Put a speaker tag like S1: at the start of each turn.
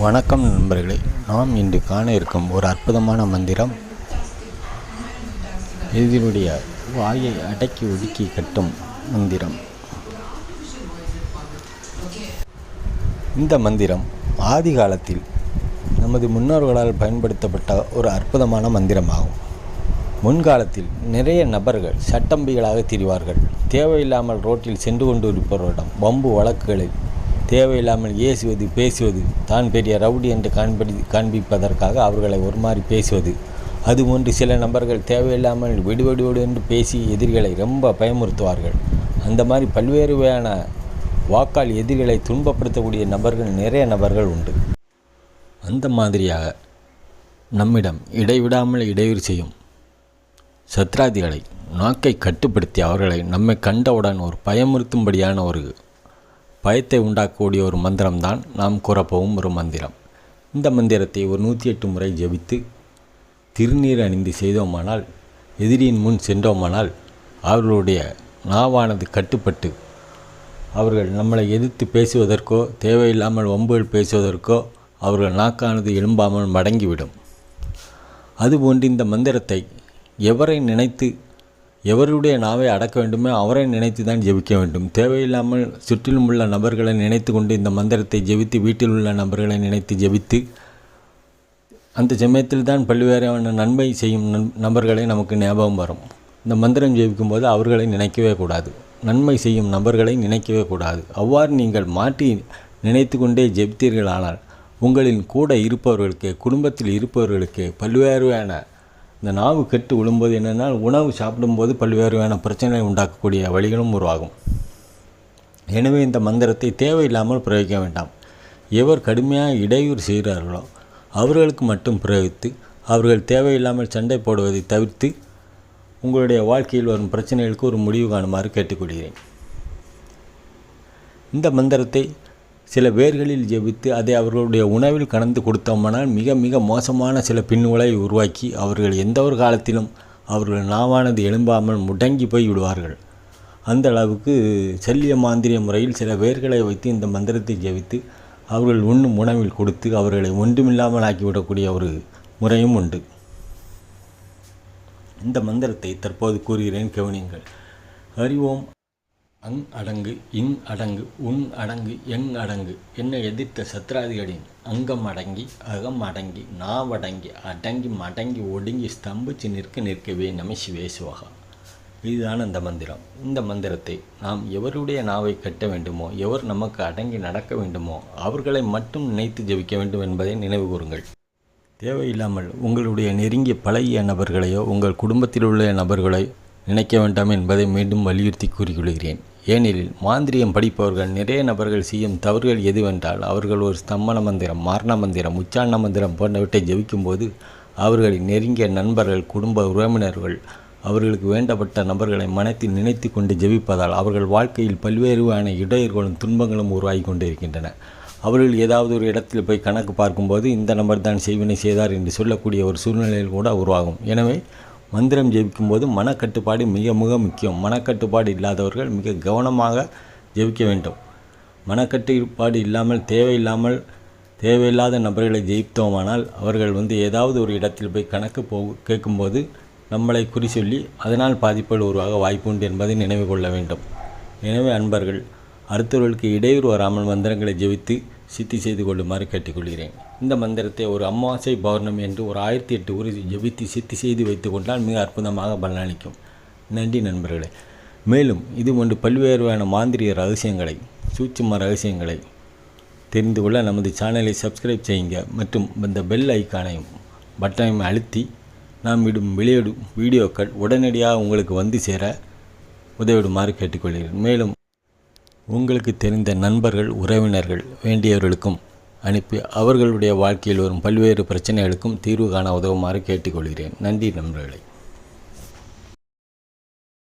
S1: வணக்கம் நண்பர்களே. நாம் இன்று காண இருக்கும் ஒரு அற்புதமான மந்திரம். இதனுடைய வாயை அடக்கி ஒடுக்கி கட்டும் மந்திரம். இந்த மந்திரம் ஆதி காலத்தில் நமது முன்னோர்களால் பயன்படுத்தப்பட்ட ஒரு அற்புதமான மந்திரமாகும். முன்காலத்தில் நிறைய நபர்கள் சட்டம்பிகளாக திரிவார்கள். தேவையில்லாமல் ரோட்டில் சென்று கொண்டு இருப்பவரிடம் வம்பு வழக்குகளில் தேவையில்லாமல் ஏசுவது பேசுவது தான் பெரிய ரவுடி என்று காண்பி காண்பிப்பதற்காக அவர்களை ஒரு மாதிரி பேசுவது ஒன்று சில நபர்கள் தேவையில்லாமல் விடுவிடுவிடு என்று பேசி எதிரிகளை ரொம்ப பயமுறுத்துவார்கள். அந்த மாதிரி பல்வேறு வகையான வாக்கால் எதிரிகளை துன்பப்படுத்தக்கூடிய நபர்கள் நிறைய நபர்கள் உண்டு. அந்த மாதிரியாக நம்மிடம் இடைவிடாமல் இடையூறு செய்யும் சத்ராதிகளை நாக்கை கட்டுப்படுத்தி அவர்களை நம்மை கண்டவுடன் ஒரு பயமுறுத்தும்படியான ஒரு பயத்தை உண்டாக்கக்கூடிய ஒரு மந்திரம்தான் நாம் கூறப்போகும் ஒரு மந்திரம். இந்த மந்திரத்தை ஒரு நூற்றி எட்டு முறை ஜெபித்து திருநீர் அணிந்து செய்தோமானால் எதிரியின் முன் சென்றோமானால் அவர்களுடைய நாவானது கட்டுப்பட்டு அவர்கள் நம்மளை எதிர்த்து பேசுவதற்கோ தேவையில்லாமல் ஒம்புகள் பேசுவதற்கோ அவர்கள் நாக்கானது எழும்பாமல் மடங்கிவிடும். அதுபோன்று இந்த மந்திரத்தை எவரை நினைத்து எவருடைய நாவை அடக்க வேண்டுமோ அவரை நினைத்து தான் ஜெபிக்க வேண்டும். தேவையில்லாமல் சுற்றிலும் உள்ள நபர்களை நினைத்து கொண்டு இந்த மந்திரத்தை ஜெபித்து வீட்டில் உள்ள நபர்களை நினைத்து ஜெபித்து அந்த சமயத்தில் தான் பல்வேறான நன்மை செய்யும் நபர்களை நமக்கு ஞாபகம் வரும். இந்த மந்திரம் ஜெபிக்கும் போது அவர்களை நினைக்கவே கூடாது. நன்மை செய்யும் நபர்களை நினைக்கவே கூடாது. அவ்வாறு நீங்கள் மாற்றி நினைத்து கொண்டே ஜெபித்தீர்களானால் உங்களின் கூட இருப்பவர்களுக்கு குடும்பத்தில் இருப்பவர்களுக்கு பல்வேறுவான இந்த நாவு கெட்டு விழும்போது என்னென்னா உணவு சாப்பிடும்போது பல்வேறுவான பிரச்சனைகளை உண்டாக்கக்கூடிய வழிகளும் உருவாகும். எனவே இந்த மந்திரத்தை தேவையில்லாமல் பிரயோகிக்க வேண்டாம். எவர் கடுமையாக இடையூறு செய்கிறார்களோ அவர்களுக்கு மட்டும் பிரயோகித்து அவர்கள் தேவையில்லாமல் சண்டை போடுவதை தவிர்த்து உங்களுடைய வாழ்க்கையில் வரும் பிரச்சனைகளுக்கு ஒரு முடிவு காணுமாறு கேட்டுக்கொள்கிறேன். இந்த மந்திரத்தை சில வேர்களில் ஜெபித்து அதை அவர்களுடைய உணவில் கலந்து கொடுத்தோமானால் மிக மிக மோசமான சில பின்னுகளை உருவாக்கி அவர்கள் எந்த ஒரு காலத்திலும் அவர்கள் நாவானது எழும்பாமல் முடங்கி போய் விடுவார்கள். அந்த அளவுக்கு சல்லிய மாந்திரிய முறையில் சில வேர்களை வைத்து இந்த மந்திரத்தை ஜெபித்து அவர்கள் உண்ணும் உணவில் கொடுத்து அவர்களை ஒன்றுமில்லாமல் ஆக்கிவிடக்கூடிய ஒரு முறையும் உண்டு. இந்த மந்திரத்தை தற்போது கூறுகிறேன் கவனியுங்கள். அறிவோம் அங் அடங்கு இங் அடங்கு உன் அடங்கு எங் அடங்கு என்னை எதிர்த்த சத்ராதிகளின் அங்கம் அடங்கி அகம் அடங்கி நாவடங்கி அடங்கி மடங்கி ஒடுங்கி ஸ்தம்பிச்சு நிற்க நிற்கவே நம சிவே சிவகா. இதுதான் அந்த மந்திரம். இந்த மந்திரத்தை நாம் எவருடைய நாவை கட்ட வேண்டுமோ எவர் நமக்கு அடங்கி நடக்க வேண்டுமோ அவர்களை மட்டும் நினைத்து ஜெபிக்க வேண்டும் என்பதை நினைவு கூறுங்கள். தேவையில்லாமல் உங்களுடைய நெருங்கிய பழகிய நபர்களையோ உங்கள் குடும்பத்தில் உள்ள நபர்களை நினைக்க வேண்டாம் என்பதை மீண்டும் வலியுறுத்தி கூறிக்கொள்கிறேன். ஏனெனில் மாந்திரியம் படிப்பவர்கள் நிறைய நபர்கள் செய்யும் தவறுகள் எதுவென்றால் அவர்கள் ஒரு ஸ்தம்பன மந்திரம் மரண மந்திரம் உச்சாரண மந்திரம் போன்றவற்றை ஜெபிக்கும்போது அவர்களின் நெருங்கிய நண்பர்கள் குடும்ப உறவினர்கள் அவர்களுக்கு வேண்டப்பட்ட நபர்களை மனத்தில் நினைத்து கொண்டு ஜெபிப்பதால் அவர்கள் வாழ்க்கையில் பல்வேறுவான இடையர்களும் துன்பங்களும் உருவாகி கொண்டிருக்கின்றன. அவர்கள் ஏதாவது ஒரு இடத்தில் போய் கணக்கு பார்க்கும்போது இந்த நபர் தான் செய்வினை செய்தார் என்று சொல்லக்கூடிய ஒரு சூழ்நிலையில் கூட உருவாகும். எனவே மந்திரம் ஜெபிக்கும்போது மனக்கட்டுப்பாடு மிக மிக முக்கியம். மனக்கட்டுப்பாடு இல்லாதவர்கள் மிக கவனமாக ஜெபிக்க வேண்டும். மனக்கட்டுப்பாடு இல்லாமல் தேவையில்லாமல் தேவையில்லாத நபர்களை ஜெயித்தோமானால் அவர்கள் வந்து ஏதாவது ஒரு இடத்தில் போய் கணக்கு போ கேட்கும்போது நம்மளை குறி சொல்லி அதனால் பாதிப்புகள் உருவாக வாய்ப்பு உண்டு என்பதை நினைவு கொள்ள வேண்டும். எனவே அன்பர்கள் அடுத்தவர்களுக்கு இடையூறு வராமல் மந்திரங்களை ஜெபித்து சித்தி செய்து கொள்ளுமாறு கேட்டுக்கொள்கிறேன். இந்த மந்திரத்தை ஒரு அமாவாசை பௌர்ணமி என்று ஒரு ஆயிரத்தி எட்டு ஊரை ஜெபித்து சித்தி செய்து வைத்து கொண்டால் மிக அற்புதமாக பலனளிக்கும். நன்றி நண்பர்களே. மேலும் இது போன்று பல்வேறுவான மாந்திரிய ரகசியங்களை சூட்சும ரகசியங்களை தெரிந்து கொள்ள நமது சேனலை சப்ஸ்கிரைப் செய்யுங்க. மற்றும் இந்த பெல் ஐக்கானையும் பட்டனையும் அழுத்தி நாம் விடும் வெளியிடும் வீடியோக்கள் உடனடியாக உங்களுக்கு வந்து சேர உதவிடுமாறு கேட்டுக்கொள்கிறேன். மேலும் உங்களுக்கு தெரிந்த நண்பர்கள் உறவினர்கள் வேண்டியவர்களுக்கும் அனுப்பி அவர்களுடைய வாழ்க்கையில் வரும் பல்வேறு பிரச்சனைகளுக்கும் தீர்வு காண உதவுமாறு கேட்டுக்கொள்கிறேன். நன்றி நண்பர்களை.